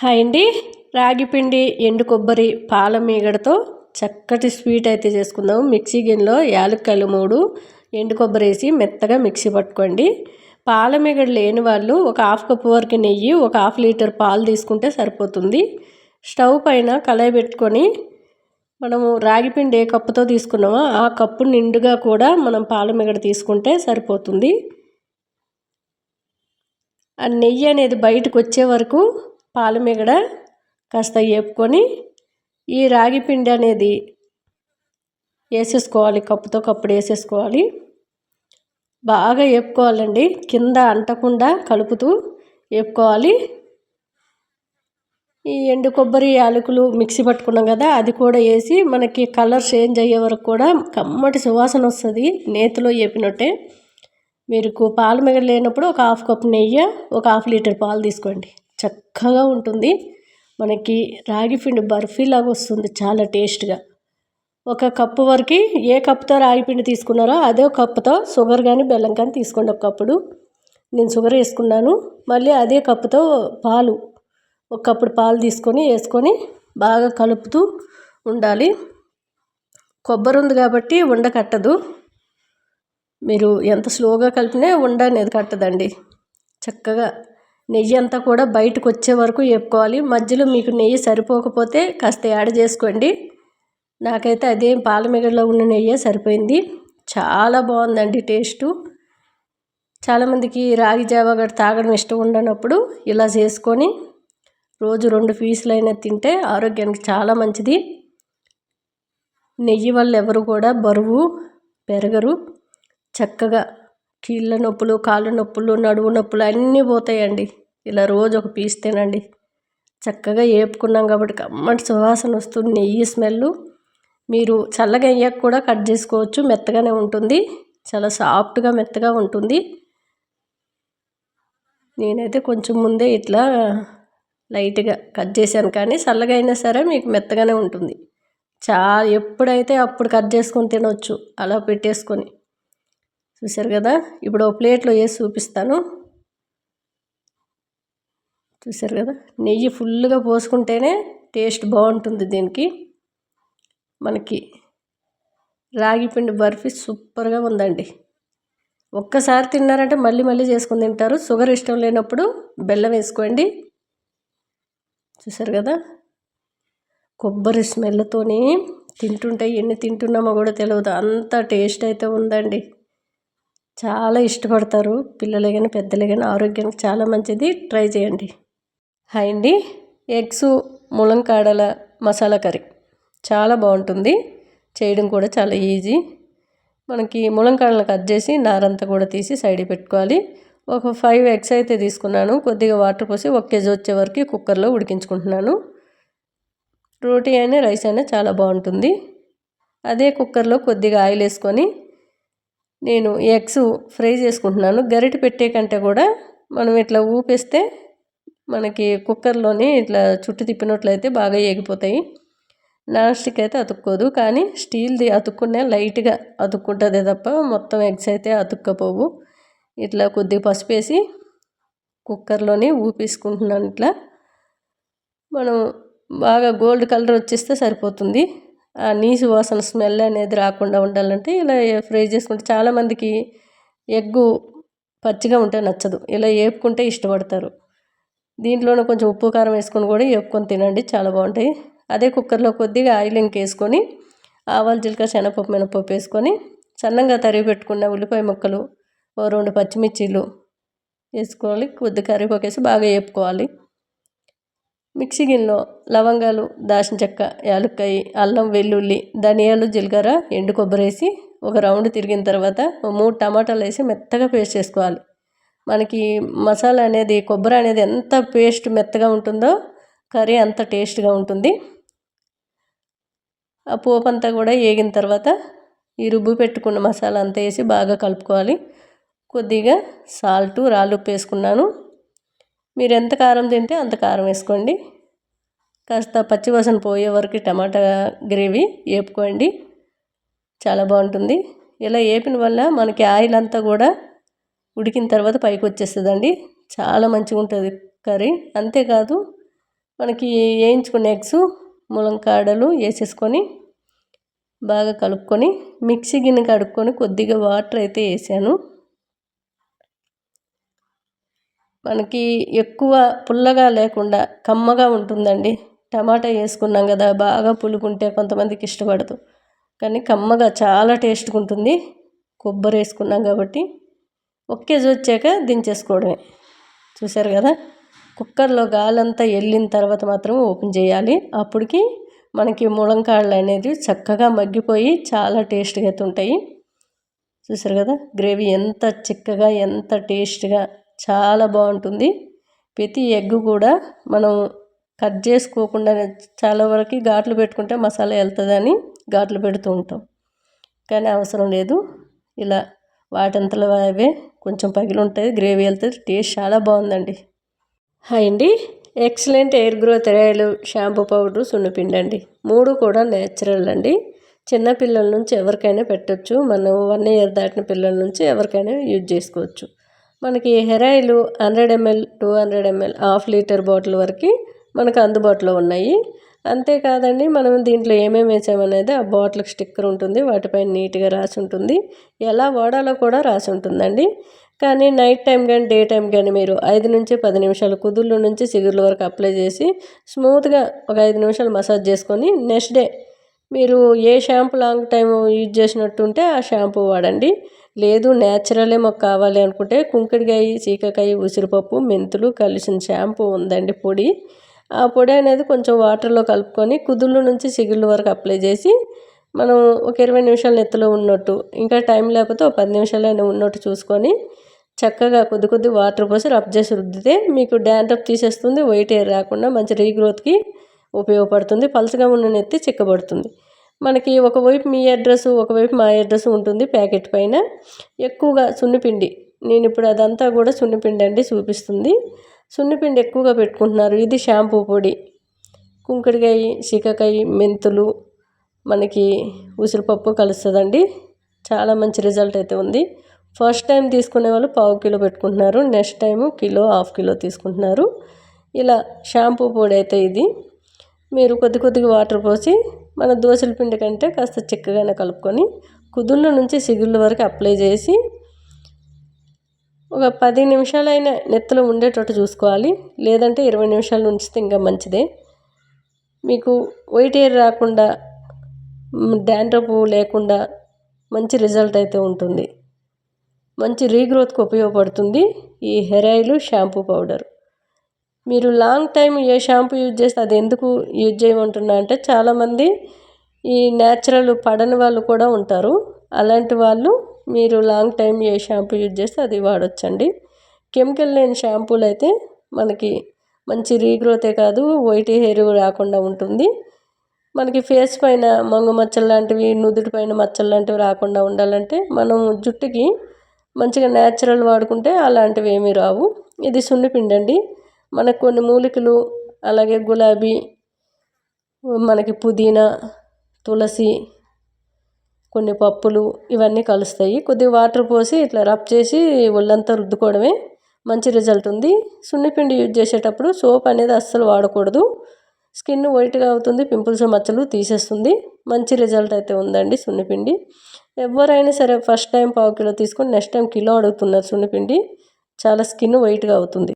Hi అండి. రాగిపిండి ఎండు కొబ్బరి పాల మీగడతో చక్కటి స్వీట్ అయితే చేసుకుందాం. మిక్సీ గిన్నెలో యాలక్కాయలు మూడు ఎండు కొబ్బరి వేసి మెత్తగా మిక్సీ పట్టుకోండి. పాల మీగడ లేని వాళ్ళు ఒక హాఫ్ కప్ వరకు నెయ్యి ఒక హాఫ్ లీటర్ పాలు తీసుకుంటే సరిపోతుంది. స్టవ్ పైన కళాయి పెట్టుకొని మనము రాగిపిండి ఏ కప్పుతో తీసుకున్నామో ఆ కప్పు నిండుగా కూడా మనం పాల మీగడ తీసుకుంటే సరిపోతుంది. ఆ నెయ్యి అనేది బయటకు వచ్చే వరకు పాల మిగడ కాస్త వేపుకొని ఈ రాగి పిండి అనేది వేసేసుకోవాలి కప్పుతో కప్పుడు వేసేసుకోవాలి. బాగా వేపుకోవాలండి కింద అంటకుండా కలుపుతూ వేపుకోవాలి ఈ ఎండు కొబ్బరి యాలకులు మిక్సీ పట్టుకున్నాం కదా అది కూడా వేసి మనకి కలర్ చేంజ్ అయ్యే వరకు కూడా కమ్మటి సువాసన వస్తుంది నేతిలో వేపినట్టే మీరు పాలు మిగలేనప్పుడు ఒక హాఫ్ కప్ నెయ్యి ఒక హాఫ్ లీటర్ పాలు తీసుకోండి. చక్కగా ఉంటుంది. మనకి రాగి పిండి బర్ఫీలాగా వస్తుంది చాలా టేస్ట్గా. ఒక కప్పు వరకు ఏ కప్పుతో రాగి పిండి తీసుకున్నారో అదే కప్పుతో షుగర్ కానీ బెల్లం కానీ తీసుకోండి ఒక కప్పుడు. నేను షుగర్ వేసుకున్నాను. మళ్ళీ అదే కప్పుతో పాలు ఒక కప్పుడు పాలు తీసుకొని వేసుకొని బాగా కలుపుతూ ఉండాలి. కొబ్బరి ఉంది కాబట్టి ఉండ కట్టదు. మీరు ఎంత స్లోగా కలిపినా ఉండ అనేది కట్టదండి. చక్కగా నెయ్యి అంతా కూడా బయటకు వచ్చే వరకు వేపుకోవాలి. మధ్యలో మీకు నెయ్యి సరిపోకపోతే కాస్త యాడ్ చేసుకోండి. నాకైతే అదే పాలమిగడలో ఉన్న నెయ్యి సరిపోయింది. చాలా బాగుందండి టేస్టు. చాలామందికి రాగి జావా గట్ట తాగడం ఇష్టం ఉండనప్పుడు ఇలా చేసుకొని రోజు రెండు పీసులు అయినా తింటే ఆరోగ్యానికి చాలా మంచిది. నెయ్యి వల్ల ఎవరు కూడా బరువు పెరగరు. చక్కగా కీళ్ళ నొప్పులు కాళ్ళ నొప్పులు నడువు నొప్పులు అన్నీ పోతాయండి. ఇలా రోజు ఒక పీస్ తినండి. చక్కగా వేపుకున్నాం కాబట్టి కమ్మటి సువాసన వస్తుంది. నెయ్యి స్మెల్ మీరు చల్లగా అయ్యాక కూడా కట్ చేసుకోవచ్చు. మెత్తగానే ఉంటుంది. చాలా సాఫ్ట్గా మెత్తగా ఉంటుంది. నేనైతే కొంచెం ముందే ఇట్లా లైట్గా కట్ చేశాను. కానీ చల్లగా అయినా సరే మీకు మెత్తగానే ఉంటుంది. చాలా ఎప్పుడైతే అప్పుడు కట్ చేసుకొని తినవచ్చు అలా పెట్టేసుకొని. చూశారు కదా? ఇప్పుడు ఒక ప్లేట్లో వేసి చూపిస్తాను. చూశారు కదా? నెయ్యి ఫుల్గా పోసుకుంటేనే టేస్ట్ బాగుంటుంది దీనికి. మనకి రాగి పిండి బర్ఫీ సూపర్గా ఉందండి. ఒక్కసారి తిన్నారంటే మళ్ళీ మళ్ళీ చేసుకుని తింటారు. షుగర్ ఇష్టం లేనప్పుడు బెల్లం వేసుకోండి. చూసారు కదా? కొబ్బరి స్మెల్తోని తింటుంటే ఎన్ని తింటున్నామో కూడా తెలియదు అంత టేస్ట్ అయితే ఉందండి. చాలా ఇష్టపడతారు. పిల్లలే కానీ పెద్దలే కానీ ఆరోగ్యానికి చాలా మంచిది. ట్రై చేయండి. హాయ్ అండి. ఎగ్స్ ములంకాడల మసాలా కర్రీ. చాలా బాగుంటుంది. చేయడం కూడా చాలా ఈజీ. మనకి ములంకాడలను కట్ చేసి నారంతా కూడా తీసి సైడ్ పెట్టుకోవాలి. ఒక ఫైవ్ ఎగ్స్ అయితే తీసుకున్నాను. కొద్దిగా వాటర్ పోసి ఒక కేజీ వచ్చే వరకు కుక్కర్లో ఉడికించుకుంటున్నాను. రోటీ అయినా రైస్ అయినా చాలా బాగుంటుంది. అదే కుక్కర్లో కొద్దిగా ఆయిల్ వేసుకొని నేను ఎగ్స్ ఫ్రై చేసుకుంటున్నాను. గరిటె పెట్టే కంటే కూడా మనం ఇట్లా ఊపేస్తే మనకి కుక్కర్లోని ఇట్లా చుట్టు తిప్పినట్లయితే బాగా ఎగిపోతాయి నాన్ స్టిక్ అయితే అతుక్కోదు కానీ స్టీల్ది అతుక్కునే లైట్గా అతుక్కుంటుంది తప్ప మొత్తం ఎగ్స్ అయితే అతుక్కపోవు. ఇట్లా కొద్దిగా పసుపు వేసి ఊపేసుకుంటున్నాను ఇట్లా. మనం బాగా గోల్డ్ కలర్ వచ్చేస్తే సరిపోతుంది. నీసు వాసన స్మెల్ అనేది రాకుండా ఉండాలంటే ఇలా ఫ్రై చేసుకుంటే చాలామందికి ఎగ్గు పచ్చిగా ఉంటే నచ్చదు. ఇలా వేపుకుంటే ఇష్టపడతారు. దీంట్లోనే కొంచెం ఉప్పు కారం వేసుకొని కూడా వేపుకొని తినండి చాలా బాగుంటాయి. అదే కుక్కర్లో కొద్దిగా ఆయిల్ ఇంకేసుకొని ఆవాలు జీలకర్ర శనగపప్పు మినపప్పు వేసుకొని సన్నంగా తరిగి పెట్టుకున్న ఉల్లిపాయ ముక్కలు ఓ రెండు పచ్చిమిర్చీలు వేసుకోవాలి. కొద్దిగా కరివేపాకు వేసి బాగా వేపుకోవాలి మిక్సీ గిన్నెలో లవంగాలు దాల్చిన చెక్క యాలక్కాయ అల్లం వెల్లుల్లి ధనియాలు జీలకర్ర ఎండు కొబ్బరి వేసి ఒక రౌండ్ తిరిగిన తర్వాత మూడు టమాటాలు వేసి మెత్తగా పేస్ట్ చేసుకోవాలి. మనకి మసాలా అనేది కొబ్బరి అనేది ఎంత పేస్ట్ మెత్తగా ఉంటుందో కర్రీ అంత టేస్ట్గా ఉంటుంది. ఆ పోపు అంతా కూడా వేగిన తర్వాత ఈ రుబ్బు పెట్టుకున్న మసాలా అంతా వేసి బాగా కలుపుకోవాలి. కొద్దిగా సాల్ట్ రాళ్ళుప్పు వేసుకున్నాను మీరు ఎంత కారం తింటే అంత కారం వేసుకోండి. కాస్త పచ్చివాసన పోయే వరకు టమాటా గ్రేవీ వేపుకోండి. చాలా బాగుంటుంది. ఇలా వేపిన వల్ల మనకి ఆయిల్ అంతా కూడా ఉడికిన తర్వాత పైకి వచ్చేస్తుందండి. చాలా మంచిగా ఉంటుంది కర్రీ. అంతేకాదు మనకి వేయించుకున్న ఎగ్స్ ములంకాడలు వేసేసుకొని బాగా కలుపుకొని మిక్సీ గిన్నె కడుక్కొని కొద్దిగా వాటర్ అయితే వేసాను. మనకి ఎక్కువ పుల్లగా లేకుండా కమ్మగా ఉంటుందండి. టమాటా వేసుకున్నాం కదా బాగా పులుకుంటే కొంతమందికి ఇష్టపడదు. కానీ కమ్మగా చాలా టేస్ట్గా ఉంటుంది. కొబ్బరి వేసుకున్నాం కాబట్టి ఒక కేజీ వచ్చాక దించేసుకోవడమే. చూసారు కదా? కుక్కర్లో గాలంతా వెళ్ళిన తర్వాత మాత్రం ఓపెన్ చేయాలి. అప్పటికి మనకి ములంకాడలు అనేది చక్కగా మగ్గిపోయి చాలా టేస్ట్గా అయితే ఉంటాయి. చూసారు కదా? గ్రేవీ ఎంత చిక్కగా ఎంత టేస్ట్గా చాలా బాగుంటుంది. ప్రతి ఎగ్ కూడా మనం కట్ చేసుకోకుండా చాలా వరకు ఘాట్లు పెట్టుకుంటే మసాలా వెళ్తుందని ఘాట్లు పెడుతూ ఉంటాం. కానీ అవసరం లేదు. ఇలా వాటంతలో అవే కొంచెం పగిలి ఉంటుంది గ్రేవీ వెళ్తుంది టేస్ట్ చాలా బాగుందండి. హాయ్ అండి. Excellent hair growth oil shampoo powder సున్నిపిండి అండి. మూడు కూడా నేచురల్ అండి. చిన్న పిల్లల నుంచి ఎవరికైనా పెట్టచ్చు. మనం వన్ ఇయర్ దాటిన పిల్లల నుంచి ఎవరికైనా యూజ్ చేసుకోవచ్చు. మనకి hair oil hundred ML two hundred ML half litre bottle వరకు మనకు అందుబాటులో ఉన్నాయి. అంతేకాదండి మనం దీంట్లో ఏమేమి వేసామనేది ఆ బాటిల్కి స్టిక్కర్ ఉంటుంది వాటిపైన నీట్గా రాసి ఉంటుంది. ఎలా వాడాలో కూడా రాసి ఉంటుందండి. కానీ నైట్ టైం కానీ డే టైం కానీ మీరు ఐదు నుంచి పది నిమిషాలు కుదుళ్ళ నుంచి చిగుర్ల వరకు అప్లై చేసి స్మూత్గా ఒక ఐదు నిమిషాలు మసాజ్ చేసుకొని నెక్స్ట్ డే మీరు ఏ షాంపూ లాంగ్ టైం యూజ్ చేసినట్టుంటే ఆ షాంపూ వాడండి. లేదు న్యాచురలే మాకు కావాలి అనుకుంటే కుంకుడికాయ చీకకాయ ఉసిరిపప్పు మెంతులు కలిసిన షాంపూ ఉందండి పొడి. ఆ పొడి అనేది కొంచెం వాటర్లో కలుపుకొని కుదుళ్ళు నుంచి సిగుళ్ళు వరకు అప్లై చేసి మనం ఒక ఇరవై నిమిషాలు నెత్తలో ఉన్నట్టు ఇంకా టైం లేకపోతే ఒక పది నిమిషాలైనా ఉన్నట్టు చూసుకొని చక్కగా కొద్ది కొద్ది వాటర్ పోసి రబ్ చేసి రుద్దితే మీకు డ్యాండ్రఫ్ తీసేస్తుంది వైట్ హెయిర్ రాకుండా మంచి రీగ్రోత్కి ఉపయోగపడుతుంది పలుచగా ఉన్న నెత్తి చిక్కబడుతుంది. మనకి ఒకవైపు మీ అడ్రస్ ఒకవైపు మా అడ్రస్ ఉంటుంది ప్యాకెట్ పైన. ఎక్కువగా సున్నిపిండి నేను ఇప్పుడు అదంతా కూడా సున్నిపిండి అండి చూపిస్తుంది. సున్నిపిండి ఎక్కువగా పెట్టుకుంటున్నారు. ఇది షాంపూ పొడి కుంకుడికాయ సీకాకాయ మెంతులు మనకి ఉసిరిపప్పు కలుస్తుందండి. చాలా మంచి రిజల్ట్ అయితే ఉంది. ఫస్ట్ టైం తీసుకునే వాళ్ళు పావు కిలో పెట్టుకుంటున్నారు. Next time kilo half kilo తీసుకుంటున్నారు. ఇలా షాంపూ పొడి అయితే ఇది. మీరు కొద్ది కొద్దిగా వాటర్ పోసి మన దోశల పిండి కంటే కాస్త చిక్కగానే కలుపుకొని కుదుళ్ళ నుంచి సిగుళ్ళ వరకు అప్లై చేసి ఒక పది నిమిషాలైనా నెత్తలో ఉండేటట్టు చూసుకోవాలి. లేదంటే ఇరవై నిమిషాలు ఉంచితే ఇంకా మంచిదే. మీకు వైట్ ఎయిర్ రాకుండా డాండ్రపు లేకుండా మంచి రిజల్ట్ అయితే ఉంటుంది. మంచి రీగ్రోత్కి ఉపయోగపడుతుంది ఈ హెయిర్ ఆయిల్ షాంపూ పౌడర్. మీరు లాంగ్ టైం ఏ షాంపూ యూజ్ చేస్తే అది ఎందుకు యూజ్ చేయమంటున్నా అంటే చాలామంది ఈ న్యాచురల్ పడని వాళ్ళు కూడా ఉంటారు. అలాంటి వాళ్ళు మీరు లాంగ్ టైం ఏ షాంపూ యూజ్ చేస్తే అది వాడొచ్చండి. కెమికల్ లేని షాంపూలు అయితే మనకి మంచి రీగ్రోతే కాదు వైట్ హెయిర్ రాకుండా ఉంటుంది. మనకి ఫేస్ పైన మంగు మచ్చలు లాంటివి నుదుటి పైన మచ్చలు లాంటివి రాకుండా ఉండాలంటే మనం జుట్టుకి మంచిగా న్యాచురల్ వాడుకుంటే అలాంటివి ఏమీ రావు. ఇది సున్నిపిండి అండి మనకు కొన్ని మూలికలు అలాగే గులాబీ మనకి పుదీనా తులసి కొన్ని పప్పులు ఇవన్నీ కలుస్తాయి. కొద్దిగా వాటర్ పోసి ఇట్లా రబ్ చేసి ఒళ్ళంతా రుద్దుకోవడమే మంచి రిజల్ట్ ఉంది. సున్నిపిండి యూజ్ చేసేటప్పుడు సోప్ అనేది అస్సలు వాడకూడదు. స్కిన్ వైట్గా అవుతుంది పింపుల్స్ మచ్చలు తీసేస్తుంది. మంచి రిజల్ట్ అయితే ఉందండి సున్నిపిండి. ఎవరైనా సరే ఫస్ట్ టైం పావు కిలో తీసుకొని నెక్స్ట్ టైం కిలో అడుగుతున్నారు సున్నిపిండి చాలా స్కిన్ వైట్గా అవుతుంది.